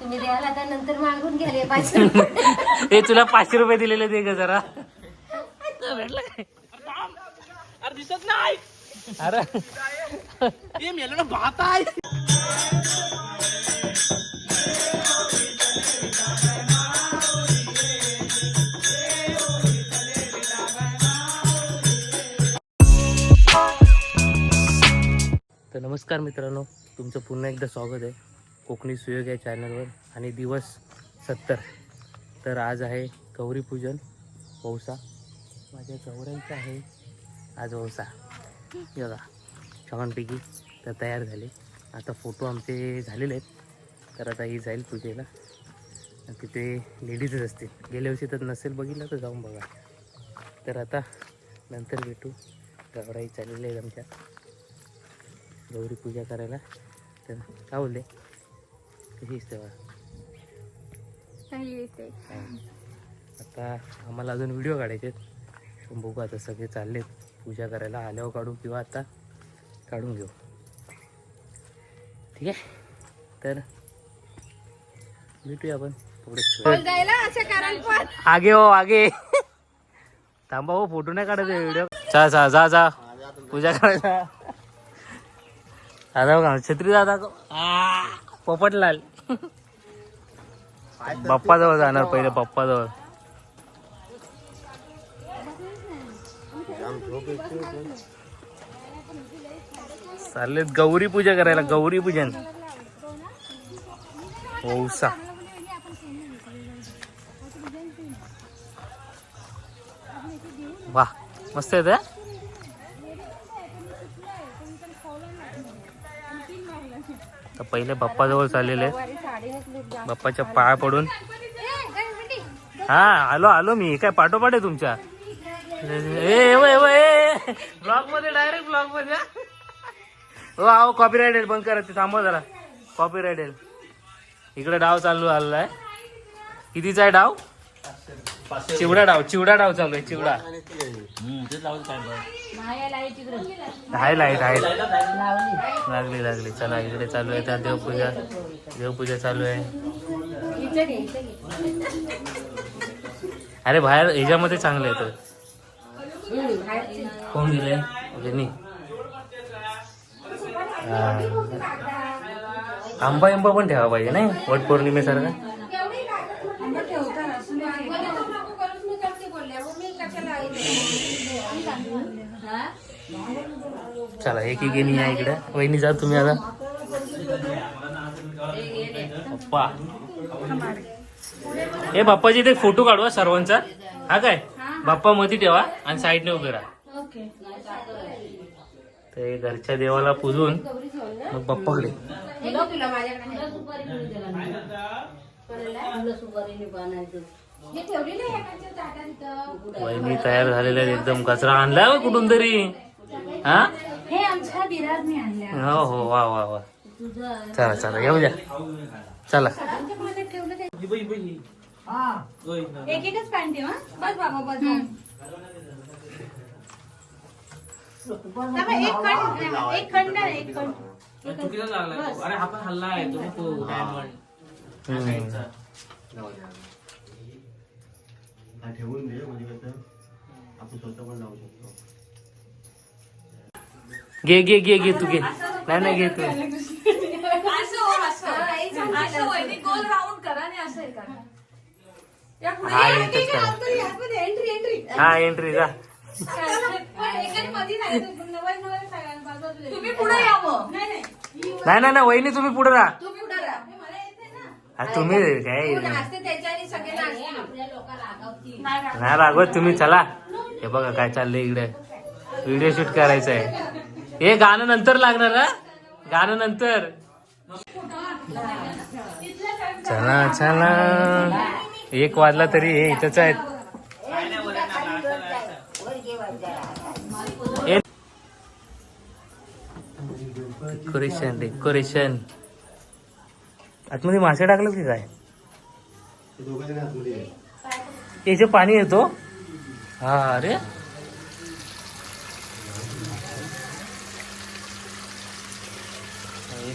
तुम्ही द्याल आता नंतर मागून घ्याले पाचशे रुपये. हे तुला पाचशे रुपये दिलेले दे ग जरा. भेटलं काय? अरे दिसत नाही. अरे. हे मेलं ना भात आहे. तर नमस्कार मित्रांनो तुमचं पुन्हा एकदा स्वागत आहे. कोकणी सुयोग या चॅनलवर आणि दिवस सत्तर. तर आज आहे गौरीपूजन वौसा. माझ्या गौऱ्यांचं आहे आज वौसा. बघा छानपैकी तर तयार झाले. आता फोटो आमचे झालेले आहेत. तर आता ही जाईल पूजेला. तिथे लेडीजच असतील. गेल्या वर्षी तर नसेल बघितलं तर जाऊन बघा. तर आता नंतर भेटू. गौराई चाललेले आहेत आमच्या. गौरी पूजा करायला. तर काय बोलले? कशीच तेव्हा आता आम्हाला अजून व्हिडिओ काढायचे आहेत. पण बघू आता सगळे चाललेत पूजा करायला आल्यावर काढू किंवा आता काढून घेऊ. ठीक आहे? तर भेटूया आपण थोडे आगे हो आगे. थांबा हो फोटो नाही काढायचे व्हिडिओ चा जा जा जा पूजा करायला. दादा बघा छत्री दादा पोपटलाल. बाप्पा जवळ जाणार पहिले बाप्पा जवळ चाललेत गौरी पूजा करायला गौरी पूजन. ओसा वा मस्त येत तर पहिले बाप्पाजवळ चाललेले बाप्पाच्या पाया पडून. हा आलो आलो मी. काय पाठोपाठ आहे तुमच्या? ए ब्लॉगमध्ये डायरेक्ट ब्लॉगमध्ये हो आहो कॉपी राईट बंद करा ते. थांबव जरा. कॉपी राईट इकडे डाव चालू आलेला आहे. कितीचा आहे डाव? चिवडा डाव चिवडा डाव चालू आहे चिवडा. आहे लाइट आहे लागली लागली. चला इकडे चालू आहे त्या देवपूजा. देवपूजा चालू आहे. अरे बाहेर ह्याच्यामध्ये चांगलं येतं कोण दिलंय? आंबा आंबा पण ठेवा पाहिजे नाही? वट चला एक एक येणी या इकडे. वहिनी जा तुम्ही आता. पप्पा. हे बाप्पाची ते फोटो काढवा सर्वांचा. हा काय? बाप्पा मधी ठेवा आणि साईडने उभे राहा. ते घरच्या देवाला पुजून मग बाप्पाकडे. वहिनी तयार झालेल्या एकदम कचरा आणलाय हो कुठून तरी. हा? हे आमच्या बिरारने आणल्या. हो हो वा वा वा. चला चला येऊ द्या चला. एक एकच पॅन्ट ठेवा बस बाबा बस थांबा, एक खंड एक खंड आहे, एक खंड. चुकीचा लागला. तो. अरे हा पण हल्ला आहे तो नको डायमंड. हम्म. हा ठेवून दे म्हणजे कसं आपण स्वतः पण लावू शकतो. घे घे घे घे तू घे. नाही नाही घे तू. हा इथंच करा हा एंट्री जा. नाही नाही नाही. वहिनी तुम्ही पुढे राहा. तुम्ही पुढे राहा. हा, तुम्ही काय नाही रागवत तुम्ही चला. हे बघा काय चाललंय इकडे. व्हिडिओ शूट करायचं आहे हे गाणं नंतर लागणार हा? गाणं नंतर. चला चला. एक वाजला तरी हे इथंच आहेत. डेकोरेशन डेकोरेशन आतमध्ये मासे टाकलं की काय? याचं पाणी येतो. हा अरे.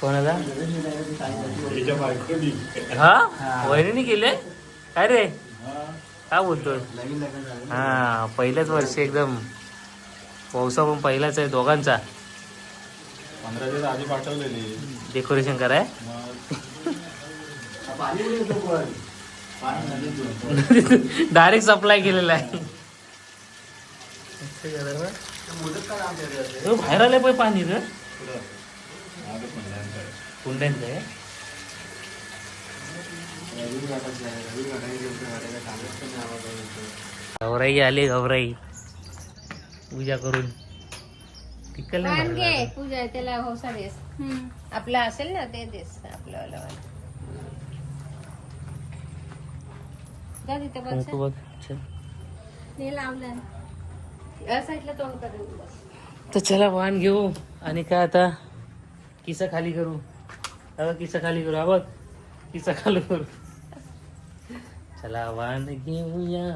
कोणाला. हा? वहिनी केले? काय रे? काय बोलतोय. हा पहिल्याच वर्षी एकदम. पावसा पण पहिलाच आहे दोघांचा. डेकोरेशन कराय. डायरेक्ट सप्लाय केलेला आहे. बाहेर आले पाहिजे पाणी रे पुढं आधीच म्हणलं यांचं. कुंड्यांचं आहे. गौराई आली गौराई पूजा करून. नाही. पूजा त्याला होसा देस. आपला असेल ना ते देस आपलं वालं वाण. जा तिथे बस. कुंकू बघ तर चला वाण घेऊ. आणि काय आता? किस्सा खाली करू? अगं किस्सा खाली करू? बघ किस्सा खाली करू? चला वाण घेऊया.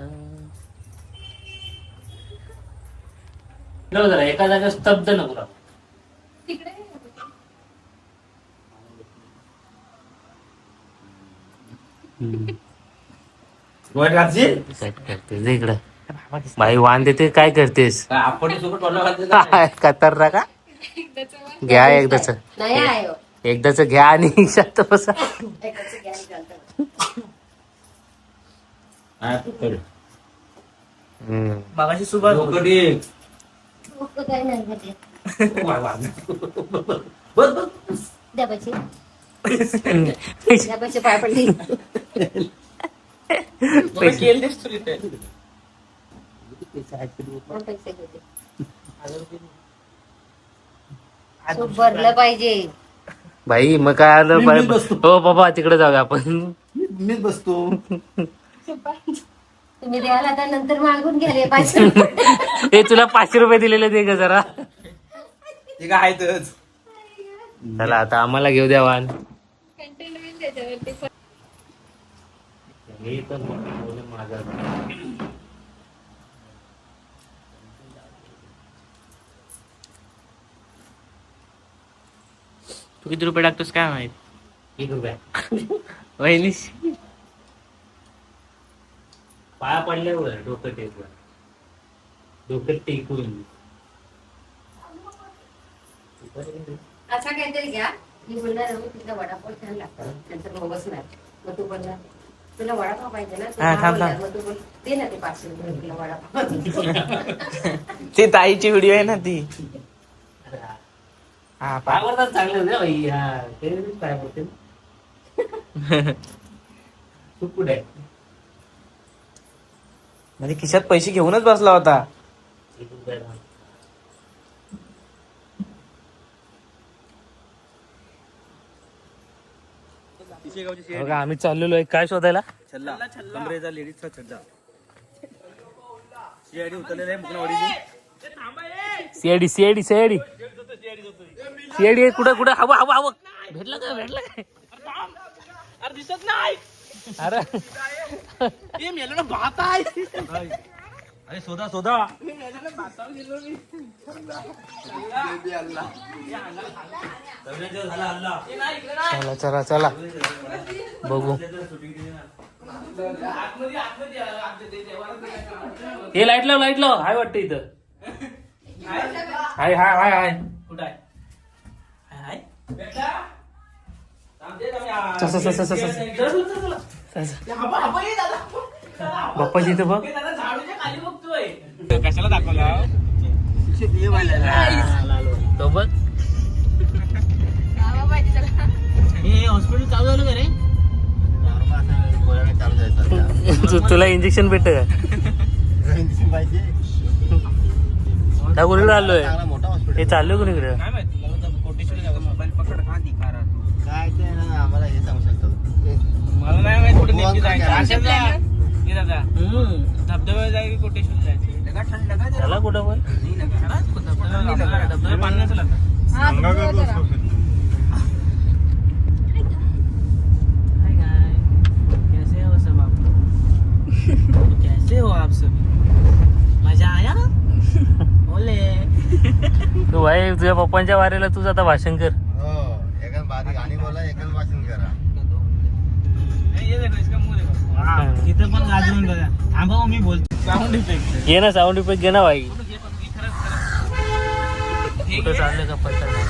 जरा एका जागा स्तब्ध नको राहू. इकडं. बाई वाण देते काय करतेस? आपण सोबत टोला घालते का? काय कतरला का घ्या एकदाच. नाही आहे हो. एकदाच घ्या आणि शांत बसा. एकाचं घ्या आणि चालतं. हा, करू. हम्म. मागाशी पैसे द्या पैसे पाय पडली मला केलंच तू भरलं पाहिजे. बाई मग काय आलं? मी- मी बसतो. हो बाबा तिकडे जाऊया आपण. मीच बसतो. तुम्ही द्याल आता नंतर मागून घ्या रे पैसे हे तुला पाचशे रुपये दिलेले दे ग जरा. ते काय आहेतच. चला आता आम्हाला घेऊ द्या हे तर बोल माझा तू किती रुपये टाकतोस काय माहीत? एक रुपया. वहिनी पाया पडल्यावर डोकं टेकून. डोकं टेकून. असा काहीतरी घ्या. मी बोलणार आहे, तिथला वडापाव छान लागतो नंतर मग बसणार. मग तू बोलणार तुला वडापाव पाहिजे ना तू हा. मग तू बोल. दे ना ते पाचशे रुपये तुला वडापाव. ती ताईची व्हिडिओ आहे ना ती. हा पा- चांगले होते हा ते काय बोलते? तू कुठे? आहे? म्हणजे खिशात पैसे घेऊनच बसला होता. बघा आम्ही चाललेलो आहे. काय शोधायला? कमरेचा लेडीजचा छड्डा शिआयडी उतरलेला आहे मुकनावाडीची सीआयडी सीआयडी सीआयडी सीआयडी कुठं कुठं? हवं हवं हवं. भेटलं का भेटलं काय अरे दिसत नाही. अरे. हे भात आहे. अरे शोधा शोधा चला चला चला. बघू. हे लाइट लाव लाइट लाव. हाय वाटतं इथं. हाय हाय हाय हाय. कुठं आहे हाय, हाय चल, चल, चल, चल, चल, चल. चल, चल. बाप्पाजी इथं बघ. कशाला दाखवला तो बघ. हे हॉस्पिटल चालू झालं का रे? तु- तुला इंजेक्शन भेटत का? कोणीकडे आलोय. चांगला मोठा हॉस्पिटल हे चाललोय कोणीकडे काय नेमकी भगवान जायचं काय अशाच जा. दादा. फिरायला धबधब्यावर जायचं? कोटेश्वर जायचं चला कुठं पण. धबधबे पाणी नसेल आता. तुझं जरा. हाय गाय कैसे हो सब आप? लोग? कैसे हो आप सब? मजा आया ओले तू भाई तुझ्या पप्पांच्या वारीला तूच आता भाषण कर. हो एकाच बारी गाणी बोला एकाच वाचन करा ये देखो इसका मुंह देखो तिथं पण गाजवून बघा. थांबा मी बोलतो. साऊंड इफेक्ट घे ना साऊंड इफेक्ट घे ना भाई. कुठं चाललं का पत्ता नाही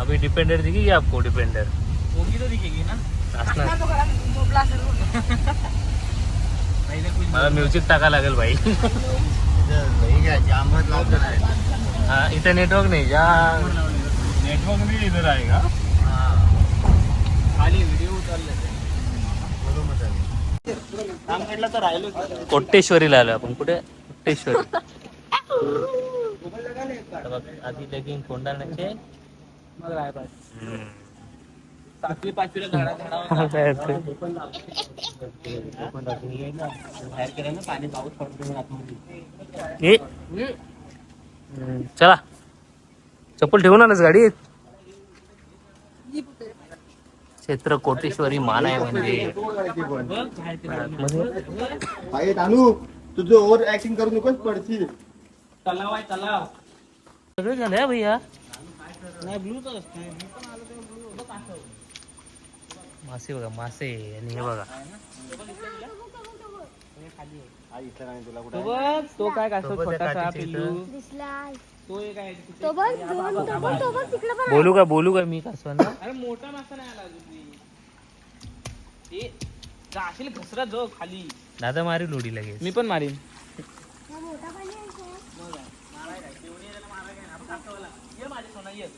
अभी डिपेंडर दिखेगी आपको डिपेंडर तो दिखेगी ना? मला म्युझिक टाका लागेल भाई. हा। इथं नेटवर्क नाही जा. नेटवर्क नाही इधर आएगा. खाली व्हिडिओ उतरले बोलू मग त्याला. रामगडला तर राहिलो कोट्टेश्वरीला आलो आपण. कुठे? कोट्टेश्वरी. आधी लगीन कोंडाण्याचे मग राय सातवी पाचवीला चला. चप्पल ठेवून आलास गाडीत? क्षेत्र कोटेश्वरी म्हणजे. केलं. आई तानू तुझं ओव्हर ऍक्टिंग करू नकोस पडशील. तलाव आहे तलाव. सगळं झालं हा भैया. नाही ब्लूच असते मासे बघा मासे आणि हे बघा. तो काय काय छोटासा पिल्लू. तो एक आहे तो बघ दोन तो बघ तो बघ तिकडे पण बोलू का बोलू का मी कासवांना अरे मोठा मासा नाही आला अजून ते. ए जाशील घसरा जो खाली. दादा मारी लोडी लगेच. मी पण मारीन. हा मोठा पाणी आहे तो. ये माझे सोना ये.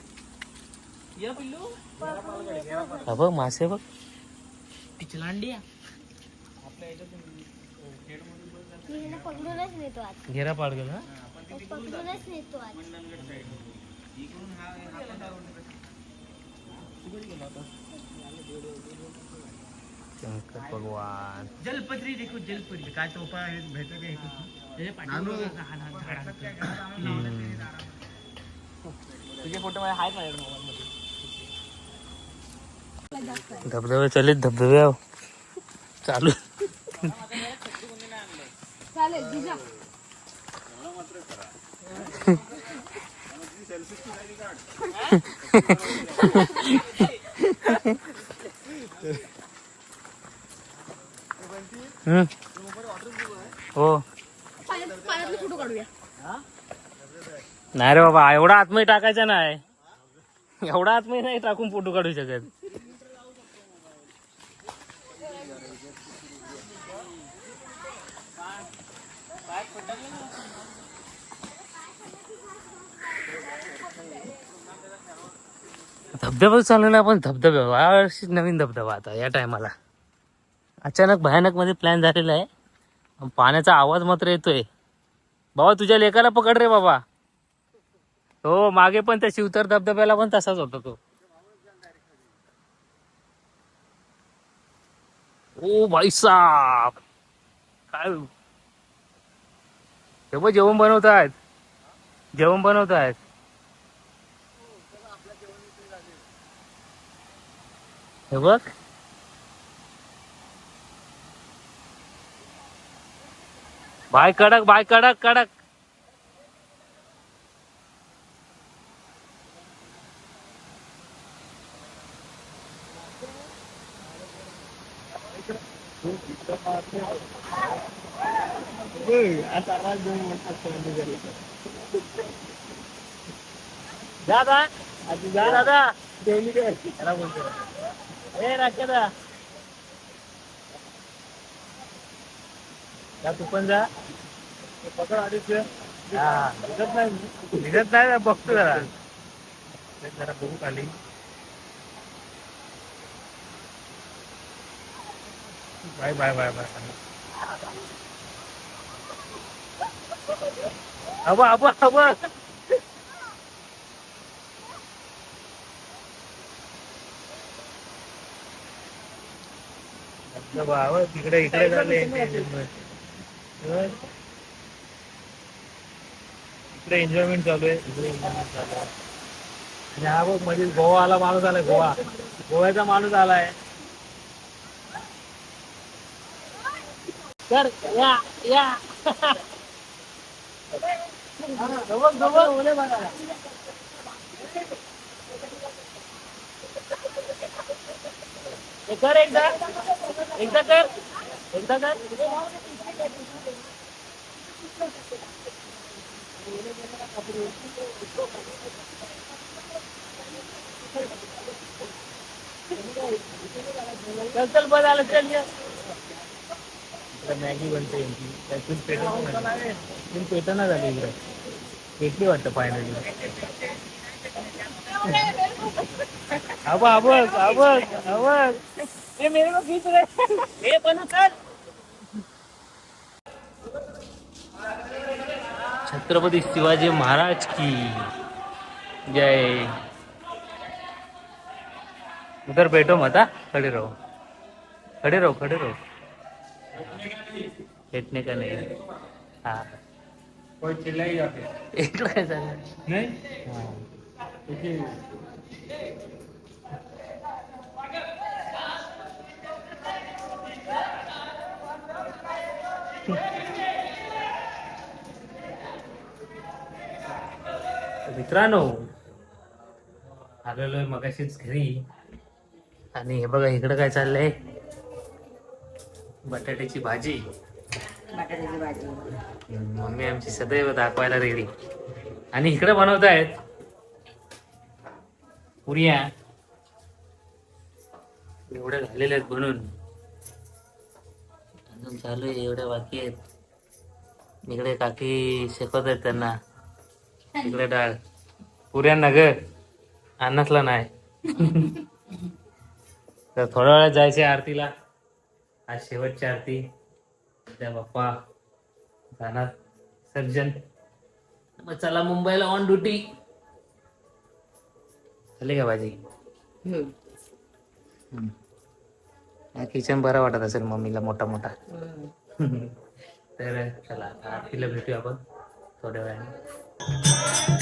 ये पिल्लू. हा बघ मासे बघ. पिचलांडी मी हिला पकडूनच नेतो आज. घेरा पाड गेला पकडूनच नेतो आज. शंकर भगवान. जलपत्री देखो जलपत्री. काय टोपा आहे? भेटत आहे. तुझे फोटो माझ्या आहेत माझ्या मोबाईल मध्ये धबधबे चलित धबधबे. चालू. हो. नाही रे बाबा एवढा आतमध्ये टाकायचा नाही. एवढा आतमध्ये नाही टाकून फोटो काढू शकत. धबधबा चालू ना आपण धबधबा यावर्षी नवीन धबधबा आता या टायमाला. अचानक भयानकमध्ये प्लॅन झालेला आहे. पाण्याचा आवाज मात्र येतोय. बाबा तुझ्या लेकाला पकड रे बाबा. हो मागे पण त्या शिवतर धबधब्याला पण तसाच होता तो. ओ भाई साब. काय? जेव्हा जेवण बनवत आहेत जेवण बनवत आहेत हे बघ. बाय कडक बाय कडक कडक. दादा जा दादा. ए राख्या दा जा तू पण जा पकड आधीच हा निघत नाही निघत नाही बघतो जरा जरा बघू खाली बाय बाय बाय बाय अबा अबा अबा बाबा तिकडे इकडे झाले. इकडे एन्जॉयमेंट चालू आहे. इकडे एन्जॉयमेंट चालू आहे. आणि हा बघमध्ये गोवाला माणूस आलाय गोवा. गोव्याचा माणूस आलाय. तर या या. जवळ जवळ ओले बघा कर एकदा. एकदा कर. एकदा कर. चल चल बस आलं चल मॅगी बनते यांची. त्यातून पेटून पेटना झाली इकडे. पेटली वाटतं फायनली आबा आबग आबग आबग हे मेरे को खींच रहे हे। पण कर छत्रपती शिवाजी महाराज की जय। उधर बैठो मता खड़े रहो। खड़े रहो खड़े रहो। बैठने का नहीं। हाँ। कोई चिल्लाई जाते। इकडं काय झालं मित्रांनो आलेलो आहे मगाशीच घरी. आणि हे बघा इकडं काय चाललंय? बटाट्याची भाजी. बटाट्याची भाजी. मम्मी आमची सदैव दाखवायला रेडी. आणि इकडे बनवतायत पुऱ्या. एवढ्या झालेल्या आहेत बनून. अजून चालू आहे एवढ्या बाकी आहेत. इकडे काकी शिकवत आहेत त्यांना. इकडे डाळ. पुऱ्यांना ग. अन्नातला नाही. तर थोड्या वेळात जायचे आरतीला. आज शेवटची आरती. त्या बाप्पा. जाणार. सर्जन. मग चला मुंबईला ऑन ड्युटी झाली का भाजी? किचन बरा वाटत असेल मम्मीला मोठा मोठा. तर चला आरतीला भेटूया आपण थोड्या वेळाने. Yeah.